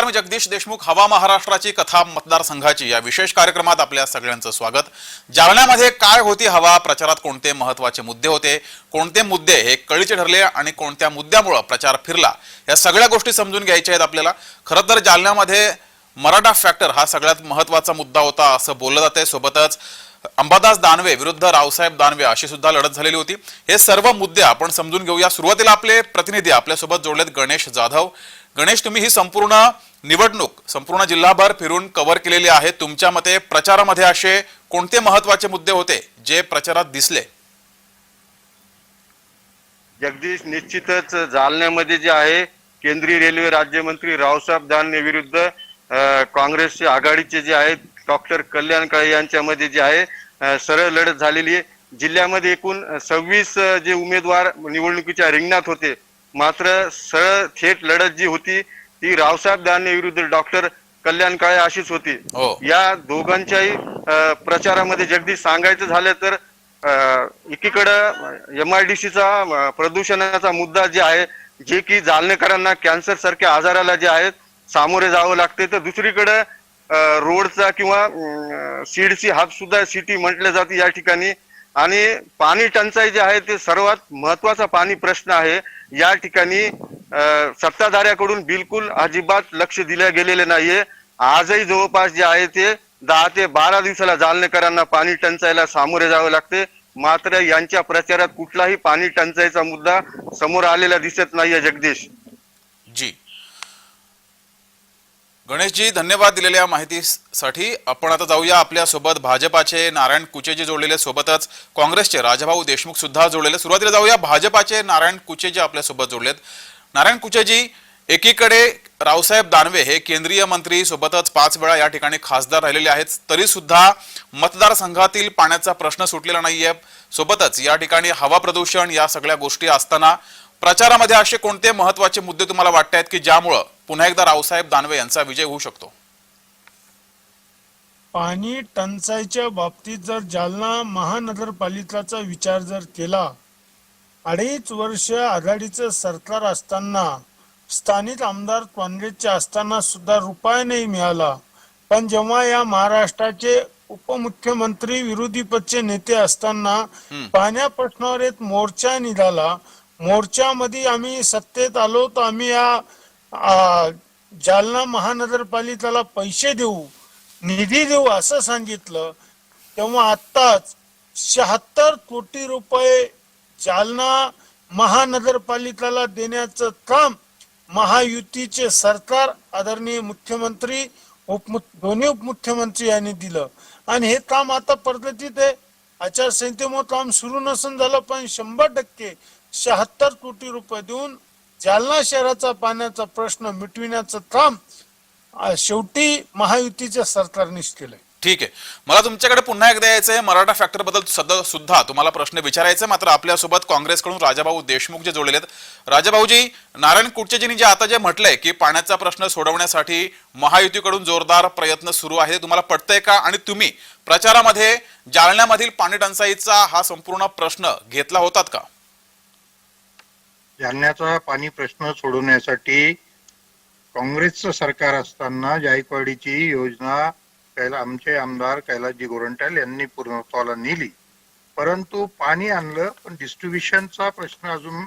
नमस्कार मी जगदीश देशमुख हवा महाराष्ट्राची कथा मतदारसंघाची. या विशेष कार्यक्रमात आपल्या सगळ्यांचं स्वागत. जालन्यामध्ये काय होती हवा? प्रचारात कोणते महत्त्वाचे मुद्दे होते? कोणते मुद्दे हे कळीचे ठरले आणि कोणत्या मुद्द्यामुळं प्रचार फिरला? या सगळ्या गोष्टी समजून घ्यायच्या आहेत आपल्याला. खरं तर जालन्यामध्ये मराठा फॅक्टर हा सगळ्यात महत्त्वाचा मुद्दा होता असं बोललं जातंय. सोबतच अंबादास दानवे विरुद्ध रावसाहेब दानवे अशी सुद्धा लढत झालेली होती. हे सर्व मुद्दे आपण समजून घेऊया. सुरुवातीला आपले प्रतिनिधी आपल्यासोबत जोडलेत गणेश जाधव. गणेश तुम्ही ही संपूर्ण निवडणूक संपूर्ण जिल्हाभर फिरून कव्हर केलेली आहे. तुमच्या मते प्रचारामध्ये असे कोणते महत्त्वाचे मुद्दे होते जे प्रचारात दिसले? जगदीश निश्चितच जालन्यामध्ये जे आहे केंद्रीय रेल्वे राज्यमंत्री रावसाहेब दानवे विरुद्ध काँग्रेसचे आघाडीचे जे आहेत डॉक्टर कल्याण काळे यांच्यामध्ये जे आहे सरळ लढत झालेली आहे. जिल्ह्यामध्ये एकूण सव्वीस जे उमेदवार निवडणुकीच्या रिंगणात होते मात्र सरळ थेट लढत जी होती ती रावसाहेब दानवे विरुद्ध डॉक्टर कल्याण काळे अशीच होती. हो. या दोघांच्याही प्रचारामध्ये जगदीश सांगायचं झालं तर एकीकडं एम आय डी सीचा प्रदूषणाचा मुद्दा जे आहे जे की जालनेकरांना कॅन्सर सारख्या आजाराला जे आहे सामोरे जावं लागते. तर दुसरीकडं रोडचा किंवा सीडची हात सुद्धा सिटी म्हटलं जाते या ठिकाणी. आणि पाणी टंचाई जे आहे ते सर्वात महत्त्वाचा पाणी प्रश्न आहे. या ठिकाणी सत्ताधाऱ्याकडून बिलकुल अजिबात लक्ष दिलं गेलेले नाहीये. आजही जवळपास जे आहे ते दहा ते बारा दिवसाला जालनेकरांना पाणी टंचाईला सामोरे जावे लागते. मात्र यांच्या प्रचारात कुठलाही पाणी टंचाईचा मुद्दा समोर आलेला दिसत नाहीये जगदीश. जी. गणेशजी धन्यवाद दिलेल्या माहितीसाठी. आपण आता जाऊया आपल्यासोबत. भाजपाचे नारायण कुचेजी जोडलेले सोबतच काँग्रेसचे राजभाऊ देशमुख सुद्धा जोडलेले. सुरुवातीला जाऊया. भाजपाचे नारायण कुचेजी आपल्यासोबत जोडलेत. नारायण कुचेजी एकीकडे रावसाहेब दानवे हे केंद्रीय मंत्री सोबतच पाच वेळा या ठिकाणी खासदार राहिलेले आहेत. तरी सुद्धा मतदारसंघातील पाण्याचा प्रश्न सुटलेला नाहीये. सोबतच या ठिकाणी हवा प्रदूषण या सगळ्या गोष्टी असताना प्रचारामध्ये असे कोणते महत्त्वाचे मुद्दे तुम्हाला वाटत आहेत की ज्यामुळं पुन्हा एकदा रावसाहेब दानवे यांचा विजय होऊ शकतो. पाणी टंचाईच्या बाबतीत जर जालना महानगरपालिकाचा विचार जर केला अडीच वर्ष आघाडीचं सरकार असताना स्थानिक आमदार काँग्रेसचे असताना सुद्धा रुपया नाही मिळाला. पण जेव्हा या महाराष्ट्राचे उपमुख्यमंत्री विरोधी पक्षचे नेते असताना पाण्या प्रश्नावर एक मोर्चा निघाला मोर्चामध्ये आम्ही सत्तेत आलो तर आम्ही या जालना महानगरपालिकेला पैसे देऊ निधी देऊ असं सांगितलं तेव्हा आत्ताच शहात्तर कोटी रुपये जालना महानगरपालिकेला देण्याचं काम महायुतीचे सरकार आदरणीय मुख्यमंत्री उपमु दोन्ही उपमुख्यमंत्री यांनी दिलं. आणि हे काम आता पद्धतीत आहे. आचारसंहितेमुळे काम सुरू नसून झालं पण शंभर टक्के शहात्तर कोटी रुपये देऊन जालना शहराचा पाण्याचा प्रश्न मिटविण्याचं काम शेवटी महायुतीच्या सरकारनेच केलंय. ठीक आहे. मला तुमच्याकडे पुन्हा एकदा यायचं आहे मराठा फॅक्टरबद्दल सध्या सुद्धा तुम्हाला प्रश्न विचारायचा मात्र आपल्यासोबत काँग्रेसकडून राजाभाऊ देशमुख जे जोडलेले आहेत. राजाभाऊजी नारायण कुटचेजींनी जे आता जे म्हटलंय की पाण्याचा प्रश्न सोडवण्यासाठी महायुतीकडून जोरदार प्रयत्न सुरू आहे तुम्हाला पटतंय का? आणि तुम्ही प्रचारामध्ये जालन्यामधील पाणी टंचाईचा हा संपूर्ण प्रश्न घेतला होतात का? जालन्याचा पाणी प्रश्न सोडवण्यासाठी काँग्रेसचं सरकार असताना जायकवाडीची योजना कैला आमचे आमदार कैलासजी गोरंट्याल यांनी पूर्णत्वाला नेली. परंतु पाणी आणलं पण डिस्ट्रीब्युशनचा प्रश्न अजून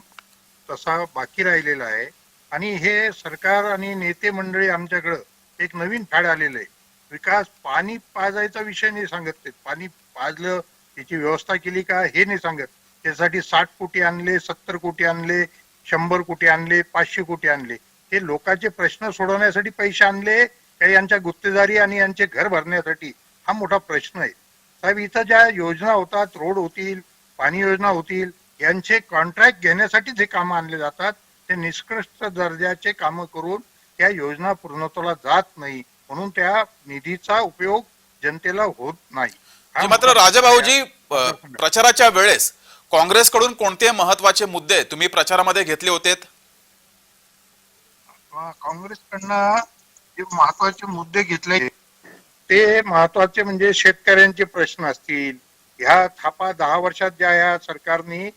तसा बाकी राहिलेला आहे. आणि हे सरकार आणि नेते मंडळी आमच्याकडं एक नवीन फॅड आलेलं आहे. विकास पाणी पाजायचा विषय नाही सांगत ते. पाणी पाजलं त्याची व्यवस्था केली का हे नाही सांगत. त्यासाठी साठ कोटी आणले सत्तर कोटी आणले शंभर कोटी आणले पाचशे कोटी आणले. हे लोकांचे प्रश्न सोडवण्यासाठी पैसे आणले का यांच्या गुत्तेदारी आणि यांचे घर भरण्यासाठी हा मोठा प्रश्न आहे. साहेब इथं ज्या योजना होतात रोड होतील पाणी योजना होतील यांचे कॉन्ट्रॅक्ट घेण्यासाठीच हे कामं आणले जातात. ते निष्कृष्ट दर्जाचे कामं करून त्या योजना पूर्णत्वाला जात नाही. म्हणून त्या निधीचा उपयोग जनतेला होत नाही. जी, मात्र राजाभाऊजी प्रचाराच्या वेळेस काँग्रेसकडून कोणते महत्त्वाचे मुद्दे तुम्ही प्रचारामध्ये घेतले होते काँग्रेसकडनं जे महत्त्वाचे मुद्दे घेतले ते महत्त्वाचे म्हणजे शेतकऱ्यांचे प्रश्न असतील. ह्या थापा दहा वर्षात ज्या या सरकारने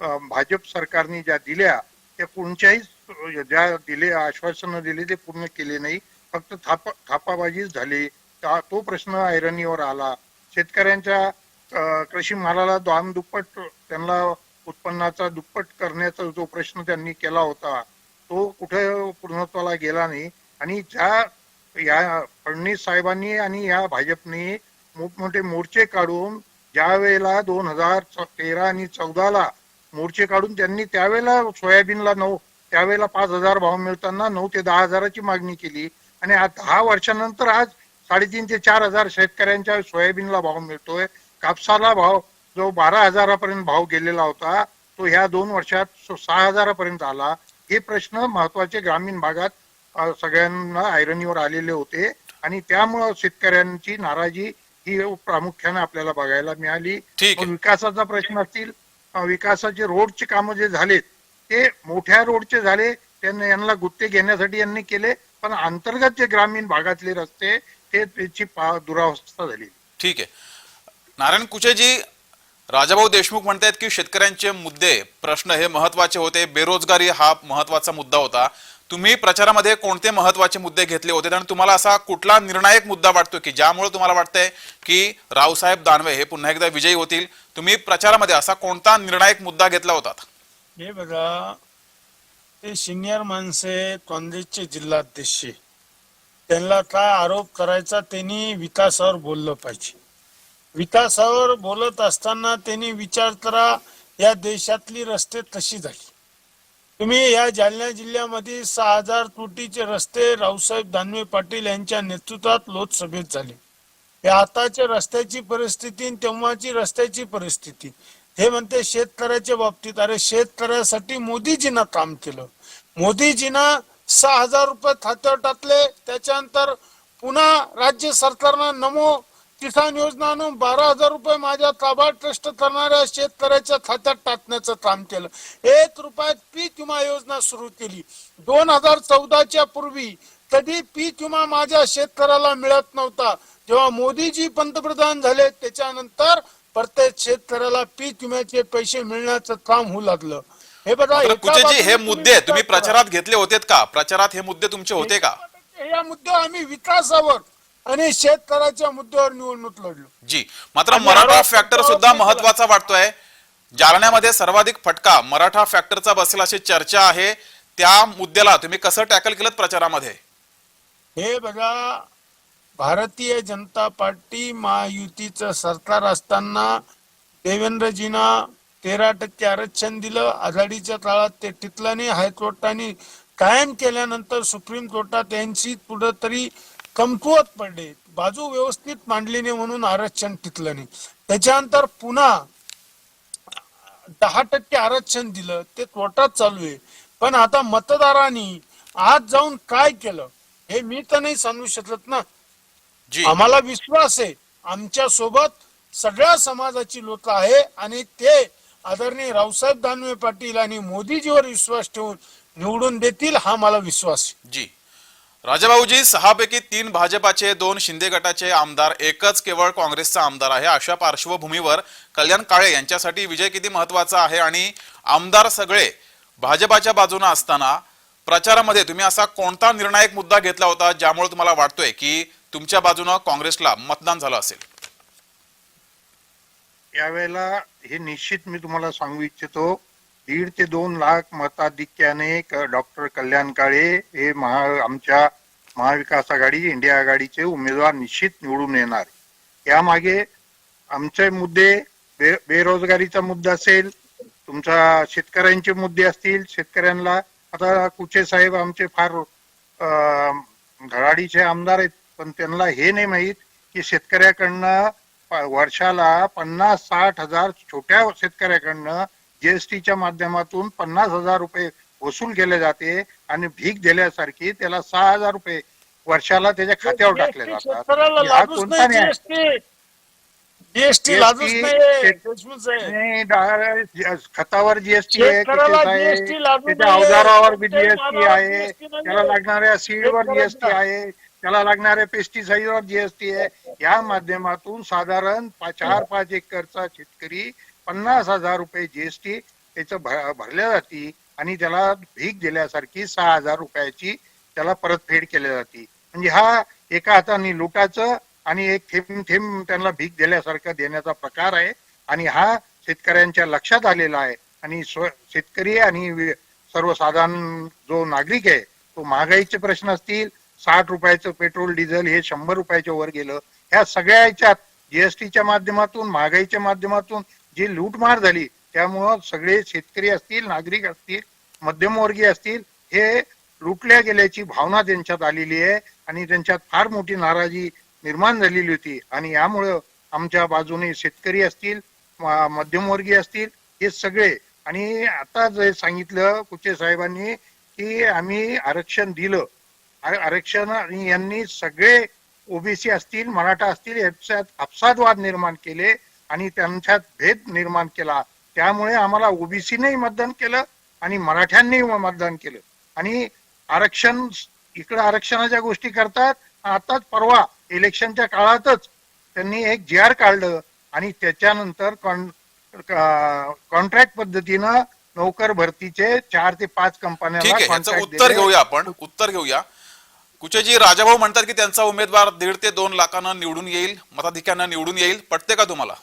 भाजप सरकारने ज्या दिल्या त्या कोणत्याही ज्या दिले आश्वासनं दिले ते पूर्ण केले नाही. फक्त थापा थापाबाजीच झाली. तो प्रश्न ऐरणीवर आला. शेतकऱ्यांच्या कृषी मालाला दाम दुप्पट त्यांना उत्पन्नाचा दुप्पट करण्याचा जो प्रश्न त्यांनी केला होता तो कुठे पूर्णत्वाला गेला नाही. आणि ज्या या फडणवीस साहेबांनी आणि या भाजपने मोठमोठे मोर्चे काढून ज्या वेळेला दोन हजार तेरा आणि चौदाला मोर्चे काढून त्यांनी त्यावेळेला सोयाबीनला नऊ त्यावेळेला पाच हजार भाव मिळताना नऊ ते दहा हजाराची मागणी केली. आणि आज दहा वर्षानंतर आज साडेतीन ते चार हजार शेतकऱ्यांच्या सोयाबीनला भाव मिळतोय. कापसाला भाव जो बारा हजारापर्यंत भाव गेलेला होता तो ह्या दोन वर्षात सहा हजारापर्यंत आला हे प्रश्न महत्त्वाचे ग्रामीण भागात सगळ्यांना ऐरणीवर आलेले होते आणि त्यामुळं शेतकऱ्यांची नाराजी ही प्रामुख्याने आपल्याला बघायला मिळाली. विकासाचा प्रश्न असतील विकासाचे रोडचे कामं जे झालेत ते मोठ्या रोडचे झाले त्यांना यांना गुत्ते घेण्यासाठी यांनी केले पण अंतर्गत जे ग्रामीण भागातले रस्ते ते त्याची दुरावस्था झाली. ठीक आहे. नारायण कुचेजी राजाभाऊ देशमुख म्हणतायत की शेतकऱ्यांचे मुद्दे प्रश्न हे महत्त्वाचे होते. बेरोजगारी हा महत्त्वाचा मुद्दा होता. तुम्ही प्रचारामध्ये कोणते महत्त्वाचे मुद्दे घेतले होते? आणि तुम्हाला असा कुठला निर्णायक मुद्दा वाटतो की ज्यामुळे तुम्हाला वाटतंय की रावसाहेब दानवे हे पुन्हा एकदा विजयी होतील? तुम्ही प्रचारामध्ये असा कोणता निर्णायक मुद्दा घेतला होता? हे बघा ते सिनियर माणसे काँग्रेसचे जिल्हाध्यक्ष. त्यांना काय आरोप करायचा त्यांनी विकासावर बोललं पाहिजे. विकासावर बोलत असताना त्यांनी विचार करा या देशातली रस्ते तशी झाली. तुम्ही या जालना जिल्ह्यामध्ये सहा हजार तुटीचे रस्ते रावसाहेब दानवे पाटील यांच्या नेतृत्वात लोकसभेत झाले. या आताच्या रस्त्याची परिस्थिती तेव्हाची रस्त्याची परिस्थिती. हे म्हणते शेतकऱ्याच्या बाबतीत. अरे शेतकऱ्यासाठी मोदीजीनं काम केलं. मोदीजीनं सहा हजार रुपये खात्यावर टाकले. त्याच्यानंतर पुन्हा राज्य सरकारनं नमो किसान योजना आणून बारा हजार रुपये माझ्या ताबाद ट्रस्ट करणाऱ्या शेतकऱ्याच्या खात्यात टाकण्याचं काम केलं. एक रुपयात पीक विमा योजना सुरू केली. दोन हजार चौदाच्या पूर्वी कधी पीक विमा माझ्या शेतकऱ्याला मिळत नव्हता जेव्हा मोदीजी पंतप्रधान झाले त्याच्यानंतर प्रत्येक शेतकऱ्याला पीक विम्याचे पैसे मिळण्याचं काम होऊ लागलं. हे बघा हे मुद्दे तुम्ही. प्रचारात घेतले होतेत का? प्रचारात हे मुद्दे तुमचे होते का? या मुद्द्यावर आम्ही विकासावर आणि शेतकऱ्याच्या मुद्द्यावर निवडणूक लढलो. जी मात्र मराठा फॅक्टर सुद्धा. महत्त्वाचा वाटतोय. जालन्यामध्ये सर्वाधिक फटका मराठा फॅक्टरचा बसेल अशी चर्चा आहे. त्या मुद्द्याला तुम्ही कसं टॅकल केलं प्रचारामध्ये? हे बघा भारतीय जनता पार्टी महायुतीचं सरकार असताना देवेंद्रजींना तेरा टक्के आरक्षण दिलं. आघाडीच्या काळात ते टिकलं नाही. हायकोर्टाने कायम केल्यानंतर सुप्रीम कोर्टात यांची पुढे तरी कमकुवत पडले. बाजू व्यवस्थित मांडली नाही म्हणून आरक्षण टिकलं नाही. त्याच्यानंतर पुन्हा दहा टक्के आरक्षण दिलं. ते तोटात चालू आहे. पण आता मतदारांनी आज जाऊन काय केलं हे मी तर नाही सांगू शकत ना. आम्हाला विश्वास आहे. आमच्यासोबत सगळ्या समाजाची लोक आहे आणि ते आदरणीय रावसाहेब दानवे पाटील आणि मोदीजीवर विश्वास ठेवून निवडून देतील हा मला विश्वास आहे. जी. राजाभाऊजी सहापैकी तीन भाजपाचे दोन शिंदे गटाचे आमदार एकच केवळ काँग्रेसचा आमदार आहे. अशा पार्श्वभूमीवर कल्याण काळे यांच्यासाठी विजय किती महत्त्वाचा आहे आणि आमदार सगळे भाजपाच्या बाजूने असताना प्रचारामध्ये तुम्ही असा कोणता निर्णायक मुद्दा घेतला होता ज्यामुळे तुम्हाला वाटतोय की तुमच्या बाजूनं काँग्रेसला मतदान झालं असेल? यावेळेला हे निश्चित मी तुम्हाला सांगू इच्छितो दीड ते दोन लाख मताधिक्याने डॉक्टर कल्याण काळे हे महा आमच्या महाविकास आघाडी इंडिया आघाडीचे उमेदवार निश्चित निवडून येणार. यामागे आमचे मुद्दे बे बेरोजगारीचा मुद्दा असेल तुमचा शेतकऱ्यांचे मुद्दे असतील शेतकऱ्यांना आता कुचे साहेब आमचे फार धडाडीचे आमदार आहेत पण त्यांना हे नाही माहीत की शेतकऱ्याकडनं वर्षाला पन्नास साठ हजार छोट्या शेतकऱ्याकडनं जीएसटीच्या माध्यमातून पन्नास हजार रुपये वसूल केले जाते आणि भीक दिल्यासारखी त्याला सहा हजार रुपये वर्षाला त्याच्या खात्यावर टाकले जातात हा कोणता न्याय? जीएसटी खतावर जीएसटी आहे त्याच्या. अवजारावर बी जीएसटी आहे. त्याला लागणाऱ्या सीडवर जीएसटी आहे त्याला लागणाऱ्या पेस्टिसाईडवर जीएसटी आहे या माध्यमातून साधारण चार पाच एकरचा शेतकरी पन्नास हजार रुपये जीएसटी त्याचं भरल्या जाते आणि त्याला भीक दिल्यासारखी सहा हजार रुपयाची त्याला परतफेड केली जाते. म्हणजे हा एका हाताने लुटाचं आणि एक थेंब थेंब त्यांना भीक दिल्यासारखं देण्याचा प्रकार आहे आणि हा शेतकऱ्यांच्या लक्षात आलेला आहे. आणि स्व शेतकरी आणि सर्वसाधारण जो नागरिक आहे तो महागाईचे प्रश्न असतील साठ रुपयाचं पेट्रोल डिझेल हे शंभर रुपयाच्या वर गेलं. ह्या सगळ्या जीएसटीच्या माध्यमातून महागाईच्या माध्यमातून जी लूटमार झाली त्यामुळं सगळे शेतकरी असतील नागरिक असतील मध्यमवर्गीय असतील हे लुटल्या गेल्याची भावना त्यांच्यात आलेली आहे आणि त्यांच्यात फार मोठी नाराजी निर्माण झालेली होती. आणि यामुळं आमच्या बाजूने शेतकरी असतील मध्यमवर्गीय असतील हे सगळे. आणि आता जे सांगितलं कुचे साहेबांनी की आम्ही आरक्षण दिलं. आरक्षण आणि यांनी सगळे ओबीसी असतील मराठा असतील याच्यात अपसादवाद निर्माण केले. आणि त्यांच्यात भेद निर्माण केला. त्यामुळे आम्हाला ओबीसीनेही मतदान केलं आणि मराठ्यांनी मतदान केलं. आणि आरक्षण इकडे आरक्षणाच्या गोष्टी करतात. आताच परवा इलेक्शनच्या काळातच त्यांनी एक जी आर काढलं आणि त्याच्यानंतर कॉन्ट्रॅक्ट पद्धतीनं नोकर भरतीचे चार ते पाच contract उत्तर. घेऊया आपण उत्तर घेऊया. कुचेजी राजाभाऊ म्हणतात की त्यांचा उमेदवार दीड ते दोन लाखानं निवडून येईल मताधिक्यानं निवडून येईल. पटते का तुम्हाला?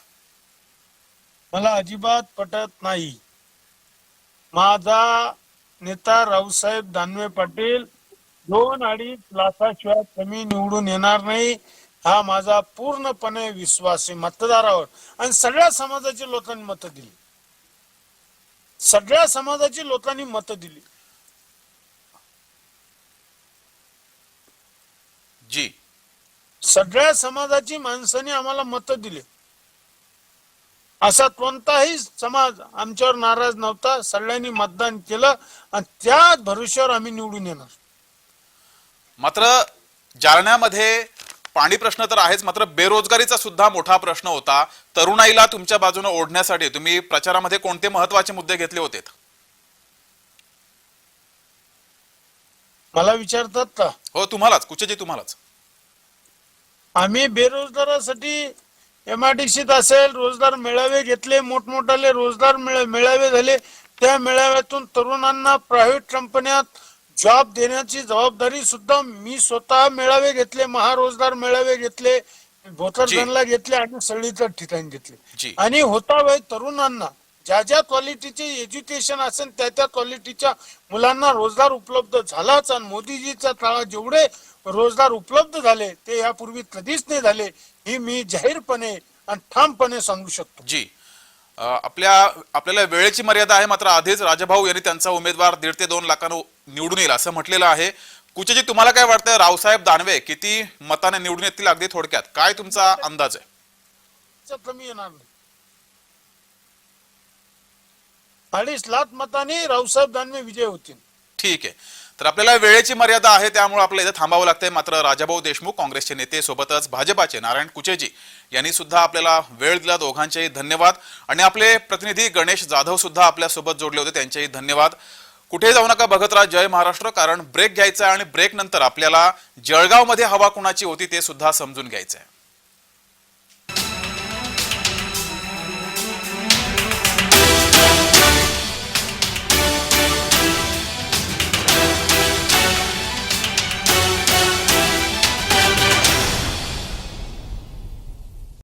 मला अजिबात पटत नाही. माझा नेता रावसाहेब दानवे पाटील दोन अडीच लाखाशिवाय कमी निवडून येणार नाही हा माझा पूर्णपणे विश्वास आहे मतदारावर आणि सगळ्या समाजाची लोकांनी मतं दिली. सगळ्या समाजाची लोकांनी मतं दिली. जी. सगळ्या समाजाची माणसांनी आम्हाला मतं दिली. असा कोणताही समाज आमच्यावर नाराज नव्हता. सगळ्यांनी मतदान केलं आणि त्या भरोश्यावर आम्ही निवडून येणार. मात्र जालन्यामध्ये पाणी प्रश्न तर आहेच मात्र बेरोजगारीचा सुद्धा मोठा प्रश्न होता. तरुणाईला तुमच्या बाजूने ओढण्यासाठी तुम्ही प्रचारामध्ये कोणते महत्त्वाचे मुद्दे घेतले होते? मला विचारतात का? हो तुम्हालाच. कुचेजी तुम्हालाच? आम्ही बेरोजगारासाठी एमआयडीसीत असेल रोजगार मेळावे घेतले मोठमोठाले रोजगार मेळ- मेळावे झाले त्या मेळाव्यातून तरुणांना प्रायव्हेट कंपन्यात जॉब देण्याची जबाबदारी सुद्धा मी स्वतः मेळावे घेतले महारोजगार मेळावे घेतले भोकरदनला घेतले आणि सगळीच्या ठिकाणी घेतले. आणि होता वेळ तरुणांना. ज्या ज्या क्वालिटीचे एज्युकेशन असेल त्या त्या क्वालिटीच्या मुलांना रोजगार उपलब्ध झालाच आणि मोदीजीच्या काळात जेवढे रोजगार उपलब्ध झाले ते यापूर्वी कधीच नाही झाले ही मी जाहीरपणे आणि ठामपणे सांगू शकतो. जी. आपल्या आपल्याला वेळेची मर्यादा आहे मात्र आधीच राजाभाऊ यांनी त्यांचा उमेदवार दीड ते दोन लाखांना निवडून येईल असं म्हटलेलं आहे. कुचेजी तुम्हाला काय वाटतं रावसाहेब दानवे किती मताने निवडून येतील अगदी थोडक्यात? काय तुमचा अंदाज आहे? कमी येणार नाही. अडीच लाख मतांनी रावसाहेब दानवे विजय होतील. ठीक आहे. तर आपल्याला वेळेची मर्यादा आहे त्यामुळे आपल्याला इथे थांबावं लागतंय. मात्र राजाभाऊ देशमुख काँग्रेसचे नेते सोबतच भाजपाचे नारायण कुचेजी यांनी सुद्धा आपल्याला वेळ दिला. दोघांचेही धन्यवाद. आणि आपले प्रतिनिधी गणेश जाधव सुद्धा आपल्यासोबत जोडले होते. त्यांचेही धन्यवाद. कुठे जाऊ नका बघत जय महाराष्ट्र. कारण ब्रेक घ्यायचा आहे आणि ब्रेक नंतर आपल्याला जळगावमध्ये हवा कुणाची होती ते सुद्धा समजून घ्यायचं आहे